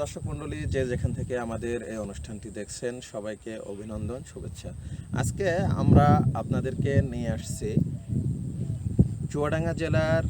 দর্শক মণ্ডলী যে যেখান থেকে আমাদের এই অনুষ্ঠানটি দেখছেন, সবাইকে অভিনন্দন, শুভেচ্ছা। আজকে আমরা আপনাদেরকে নিয়ে আসছি চুয়াডাঙ্গা জেলার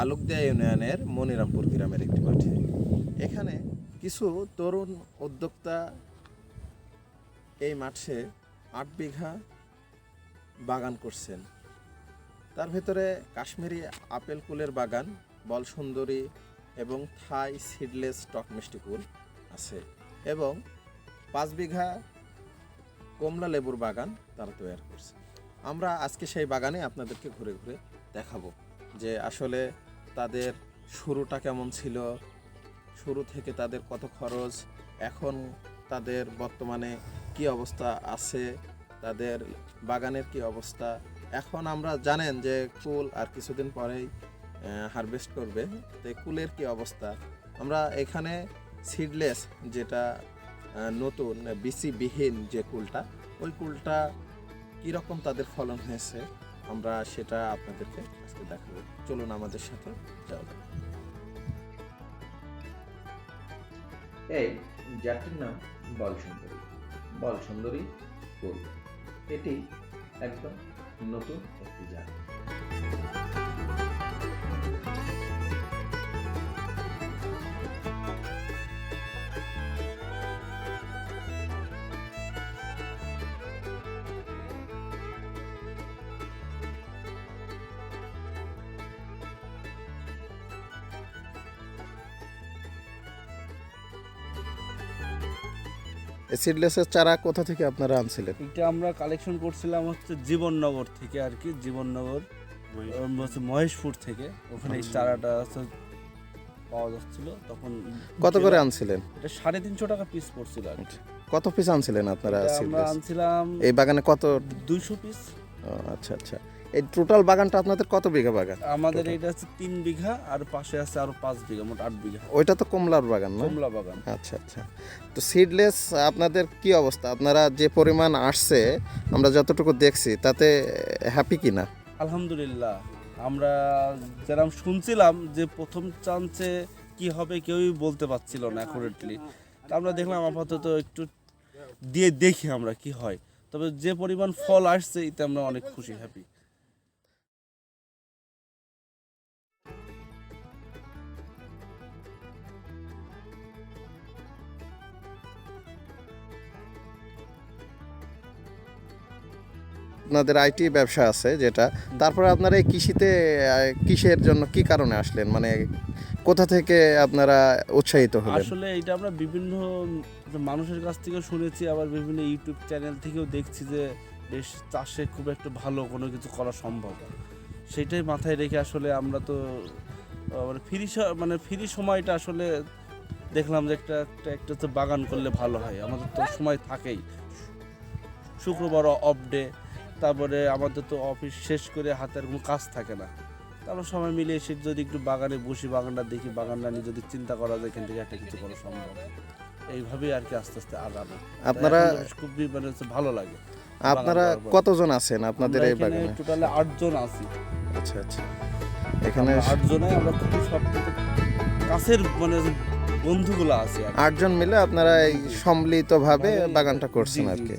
আলুকদিয়া ইউনিয়নের মনিরামপুর গ্রামের একটি মাঠে। এখানে কিছু তরুণ উদ্যোক্তা এই মাঠে আট বিঘা বাগান করছেন। তার ভেতরে কাশ্মীরি আপেল কুলের বাগান বল সুন্দরী এবং থাই সিডলেস টক মিষ্টি কুল আছে। এবং পাঁচ বিঘা কমলা লেবুর বাগান তারা তৈরি করছে। আমরা আজকে সেই বাগানে আপনাদেরকে ঘুরে ঘুরে দেখাবো যে আসলে তাদের শুরুটা কেমন ছিল, শুরু থেকে তাদের কত খরচ, এখন তাদের বর্তমানে কি অবস্থা আছে, তাদের বাগানের কি অবস্থা। এখন আমরা জানেন যে কুল আর কিছুদিন পরেই হারভেস্ট করবে, তো কুলের কি অবস্থা? আমরা এখানে সিডলেস যেটা নতুন, বিসিবিহীন যে কুলটা, ওই কুলটা কীরকম তাদের ফলন হয়েছে, আমরা সেটা আপনাদেরকে আজকে দেখাবো। চলুন আমাদের সাথে যাক। এই জাতটির নাম বল সুন্দরী বল সুন্দরী ফুল এটি একদম নতুন একটি জাত। সিডলেসের চারা কোথা থেকে আপনারা আনছিলেন? এটা আমরা কালেকশন করছিলাম হচ্ছে জীবননগর থেকে আর কি জীবননগর হচ্ছে মহেশপুর থেকে। ওখানে এই চারাটা পাওয়া যাচ্ছিল তখন কত করে আনছিলেন? এটা সাড়ে তিনশো টাকা পিস পড়ছিল আর কি। কত পিস আনছিলেন আপনারা আমরা আনছিলাম এই বাগানে কত? দুইশো পিস আচ্ছা আচ্ছা। এই টোটাল বাগানটা আপনাদের কত বিঘা বাগান? আমাদের এটা হচ্ছে তিন বিঘা আর পাশে আছে আরও পাঁচ বিঘা মোট আট বিঘা। ওইটা তো কমলার বাগান না? কমলা বাগান। আচ্ছা আচ্ছা। তো সিডলেস আপনাদের কি অবস্থা? আপনারা যে পরিমাণ আসছে আমরা যতটুকু দেখছি তাতে হ্যাপি কি না আলহামদুলিল্লাহ আমরা যেরকম শুনছিলাম যে প্রথম চান্সে কি হবে কেউই বলতে পারছিল না অ্যাকুরেটলি তা আমরা দেখলাম আপাতত একটু দিয়ে দেখি আমরা কি হয়। তবে যে পরিমাণ ফল আসছে এতে আমরা অনেক খুশি হ্যাপি আপনাদের আইটি ব্যবসা আছে যেটা, তারপরে আপনারা এই কৃষিতে কিসের জন্য কি কারণে আসলেন? মানে কোথা থেকে আপনারা উৎসাহিত হলেন? আসলে এটা আমরা বিভিন্ন মানুষের কাছ থেকে শুনেছি, আবার বিভিন্ন ইউটিউব চ্যানেল থেকেও দেখছি যে বেশ চাষে খুব একটা ভালো কোনো কিছু করা সম্ভব। সেটাই মাথায় রেখে আসলে আমরা তো মানে ফ্রি মানে ফ্রি সময়টা আসলে দেখলাম যে একটা একটা তো বাগান করলে ভালো হয়। আমাদের তো সময় থাকেই। শুক্রবার অফ ডে তারপরে আমাদের তো অফিস শেষ করে হাতের কোনো কাজ থাকে না। তারপর সবাই মিলে এসে যদি একটু বাগানে বসি বাগানটা দেখি বাগানটা নিয়ে যদি চিন্তা করা যায় এখান থেকে একটা কিছু করা সম্ভব। এইভাবেই আর কি আস্তে আস্তে আগানো আপনারা খুবই মানে হচ্ছে ভালো লাগে আপনারা। কতজন আছেন আপনাদের এই বাগানে? টোটালে আটজন আছি। আচ্ছা আচ্ছা। এখানে আটজনে আমরা খুব সব কাছের মানে বন্ধুগুলো আছে আটজন মিলে আপনারা এই সম্মিলিতভাবে বাগানটা করছেন আর কি।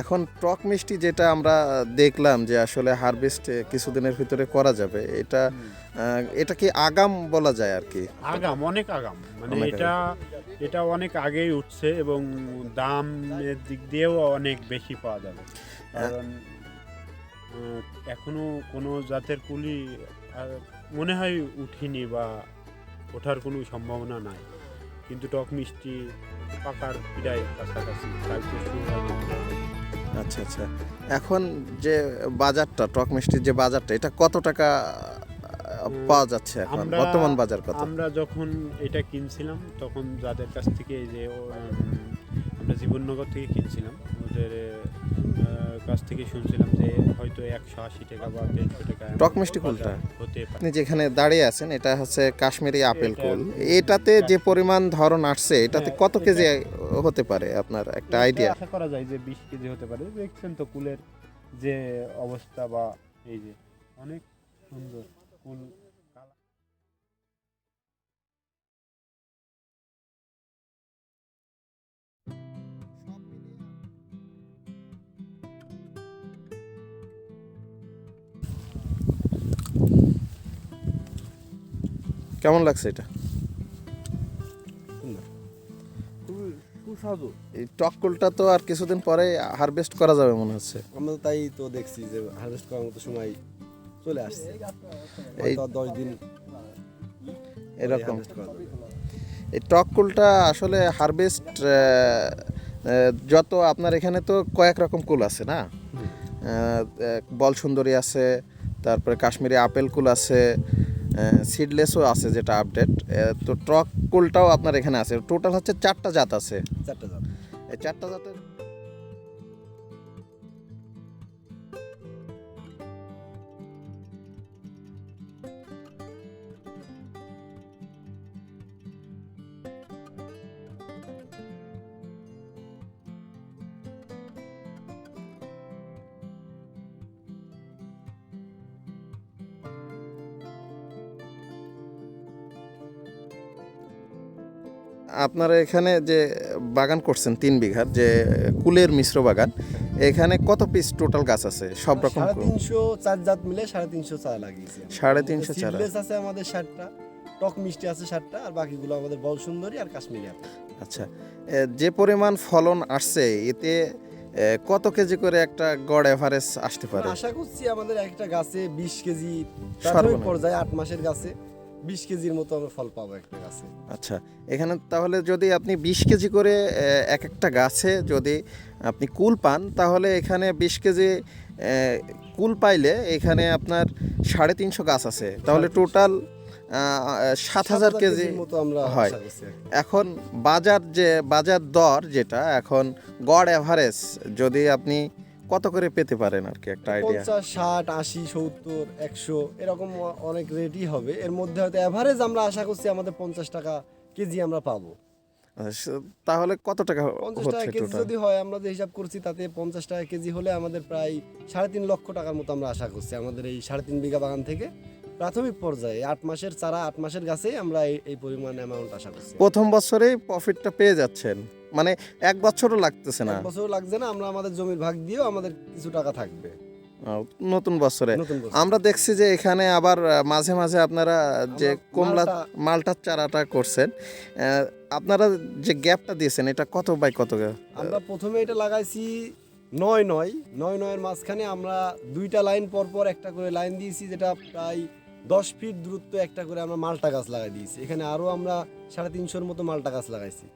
এখন টক মিষ্টি যেটা আমরা দেখলাম যে আসলে হারভেস্ট কিছুদিনের ভিতরে করা যাবে এটা এটা কি আগাম বলা যায় আর কি? আগাম অনেক আগাম। মানে এটা এটা অনেক আগেই উঠছে এবং দামের দিক দিয়েও অনেক বেশি পাওয়া যাবে। কারণ এখনও কোনো জাতের কুলি মনে হয় উঠিনি বা ওঠার কোনো সম্ভাবনা নাই। কিন্তু টক মিষ্টি পাকার প্রায় কাছাকাছি। আচ্ছা আচ্ছা। এখন যে বাজারটা টক মিষ্টির যে বাজারটা এটা কত টাকা পাওয়া যাচ্ছে এখন? বর্তমান বাজার কত? আমরা যখন এটা কিনছিলাম তখন যাদের কাছ থেকে যে আমরা জীবননগর থেকে কিনছিলাম ওদের কাছ থেকে শুনছিলাম যে হয়তো একশো আশি টাকা বা দেড়শো টাকা টক মিষ্টি কুলটা? হতে পারে। আপনি যেখানে দাঁড়িয়ে আছেন এটা হচ্ছে কাশ্মীরি আপেল কুল। এটাতে যে পরিমাণ ধরন আসছে এটাতে হ্যাঁ, কত কেজি হতে পারে আপনার একটা আইডিয়া আশা করা যায় যে বিশ কেজি হতে পারে। দেখছেন তো কুলের যে অবস্থা বা এই যে অনেক সুন্দর কুল কেমন লাগছে এটা? সুস্বাদু। এই তো আর কিছুদিন পরে হারভেস্ট করা যাবে মনে হচ্ছে। আমরা তো তাই তো দেখছি যে হারভেস্ট করার মতো সময় চলে আসছে। এই- দশ দিন এরকম। এই আসলে হারভেস্ট যত আপনার এখানে তো কয়েক রকম কুল আছে না? বল সুন্দরী আছে তারপরে কাশ্মীরি আপেল কুল আছে সিডলেসও আছে যেটা আপডেট তো ট্রক কুলটাও আপনার এখানে আছে। টোটাল হচ্ছে চারটা জাত আছে। চারটা জাত। এই চারটা জাতের আপনারা এখানে যে বাগান করছেন তিন বিঘার যে কুলের মিশ্র বাগান এখানে কত পিস টোটাল গাছ আছে? সব রকম তিনশো চার জাত মিলে সাড়ে তিনশো চারা লাগিয়েছি সাড়ে তিনশো চারা। আছে আমাদের ষাটটা টক মিষ্টি আছে ষাটটা আর বাকিগুলো আমাদের বল সুন্দরী আর কাশ্মীরি আচ্ছা যে পরিমাণ ফলন আসছে এতে কত কেজি করে একটা গড় এভারেজ আসতে পারে? আশা করছি আমাদের একটা গাছে বিশ কেজি প্রাথমিক। পর্যায়ে আট মাসের গাছে। বিশ কেজির মতো আমরা ফল পাবো একটা গাছে। আচ্ছা এখানে তাহলে যদি আপনি বিশ কেজি করে এক একটা গাছে যদি আপনি কুল পান তাহলে এখানে বিশ কেজি কুল পাইলে এখানে আপনার সাড়ে তিনশো গাছ আছে। তাহলে টোটাল সাত হাজার কেজি মতো আমরা হয়। এখন বাজার যে বাজার দর যেটা এখন গড় এভারেজ যদি আপনি কত করে পেতে পারেন আর কি একটা আইডিয়া পঞ্চাশ ষাট আশি সত্তর একশো এরকম অনেক রেটই হবে। এর মধ্যে হয়তো অ্যাভারেজ আমরা আশা করছি আমাদের পঞ্চাশ টাকা কেজি আমরা পাবো। তাহলে কত টাকা পঞ্চাশ টাকা কেজি যদি হয় আমরা যে হিসাব করছি তাতে পঞ্চাশ টাকা কেজি হলে আমাদের প্রায় সাড়ে তিন লক্ষ টাকার মতো আমরা আশা করছি আমাদের এই সাড়ে তিন বিঘা বাগান থেকে। প্রাথমিক পর্যায়ে আট মাসের চারা আট মাসের গাছেই আমরা এই- পরিমাণ অ্যামাউন্ট আশা করছি। প্রথম বছরেই প্রফিটটা পেয়ে যাচ্ছেন। মানে এক বছরও লাগতেছে না। এক বছর লাগছে না আমরা আমাদের জমির ভাগ দিয়েও আমাদের কিছু টাকা থাকবে। নতুন বছরে। আমরা দেখছি যে এখানে আবার মাঝে মাঝে আপনারা যে কমলা মালটা- মালটার চারাটা করছেন আপনারা যে গ্যাপটা দিয়েছেন এটা কত বাই কত আমরা প্রথমে এটা লাগাইছি নয় নয়। নয় নয়ের মাঝখানে আমরা দুইটা লাইন পর পর একটা করে লাইন দিয়েছি যেটা প্রায় দশ ফিট দূরত্ব একটা করে আমরা মালটা গাছ লাগাই দিয়েছি। এখানে আরও আমরা সাড়ে তিনশোর মতো মালটা গাছ লাগাইছি।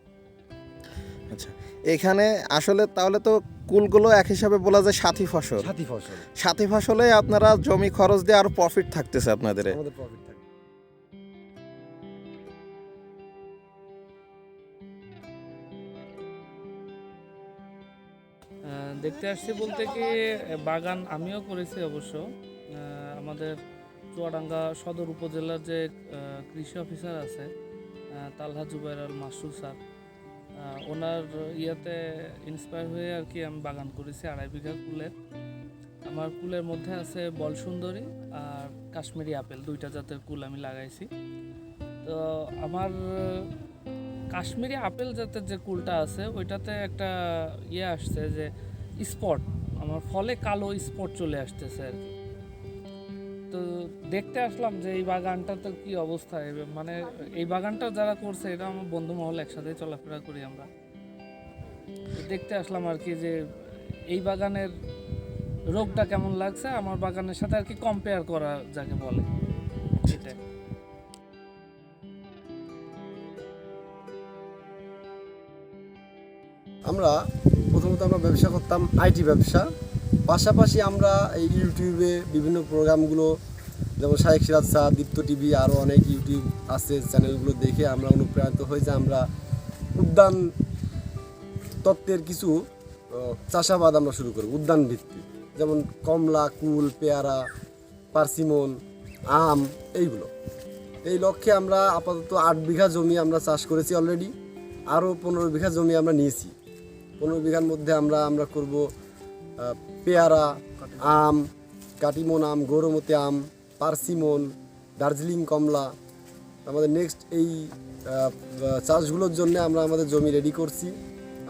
আচ্ছা এখানে আসলে তাহলে তো কুলগুলো এক হিসাবে বলা যায় সাথী ফসল। সাথী ফসল। সাথী ফসলে আপনারা জমি খরচ দিয়ে আরও প্রফিট থাকতেছে আপনাদের। আমাদের প্রফিট দেখতে আসছি বলতে কি বাগান আমিও করেছি অবশ্য। আমাদের চুয়াডাঙ্গা সদর উপজেলার যে কৃষি অফিসার আছে তালহা জুবাইর আল মাসুদ স্যার ওনার ইয়েতে ইন্সপায়ার হয়ে আর কি আমি বাগান করেছি আড়াই বিঘা কুলের আমার কুলের মধ্যে আছে বল সুন্দরী আর কাশ্মীরি আপেল, দুইটা জাতের কুল আমি লাগাইছি। তো আমার, কাশ্মীরি আপেল জাতের যে কুলটা আছে, ওইটাতে একটা ইয়ে আসছে যে, স্পট, আমার ফলে কালো স্পট চলে আসতেছে আর কি। তো দেখতে আসলাম যে এই বাগানটাতে কি অবস্থা? মানে এই বাগানটা যারা করছে এটা আমার বন্ধু মহল একসাথে চলাফেরা করি আমরা। দেখতে আসলাম আর কি যে এই বাগানের রোগটা কেমন লাগছে, আমার বাগানের সাথে আর কি কম্পেয়ার করা যাকে বলে। সেটাই আমরা প্রথমত আমরা ব্যবসা করতাম আইটি ব্যবসা। পাশাপাশি আমরা এই ইউটিউবে বিভিন্ন প্রোগ্রামগুলো, যেমন শাহেক সিরাজ শাহ দীপ্ত টিভি, আরও অনেক ইউটিউব আছে চ্যানেলগুলো দেখে আমরা অনুপ্রাণিত হই যে আমরা উদ্যান তত্ত্বের কিছু চাষাবাদ আমরা শুরু করি, উদ্যান ভিত্তিক। যেমন কমলা, কুল, পেয়ারা, পার্সিমন, আম, এইগুলো। এই লক্ষ্যে আমরা আপাতত আট বিঘা জমি আমরা চাষ করেছি অলরেডি। আরও পনেরো বিঘা জমি আমরা নিয়েছি। পনেরো বিঘার মধ্যে আমরা আমরা করব পেয়ারা, আম, কাটিমন আম, গৌরমতি আম, পার্সিমন, দার্জিলিং কমলা। আমাদের নেক্সট এই চাষগুলোর জন্য আমরা আমাদের জমি রেডি করছি।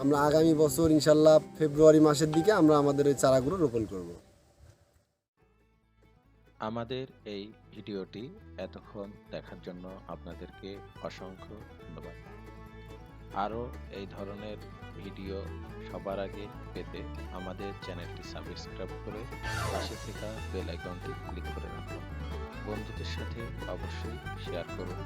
আমরা আগামী বছর ইনশাল্লাহ ফেব্রুয়ারি মাসের দিকে আমরা আমাদের এই চারাগুলো রোপণ করব। আমাদের এই ভিডিওটি এতক্ষণ দেখার জন্য আপনাদেরকে অসংখ্য ধন্যবাদ। আরও এই ধরনের ভিডিও সবার আগে পেতে আমাদের চ্যানেলটি সাবস্ক্রাইব করে পাশে থাকা বেল আইকনটি ক্লিক করে রাখুন। বন্ধুদের সাথে অবশ্যই শেয়ার করুন।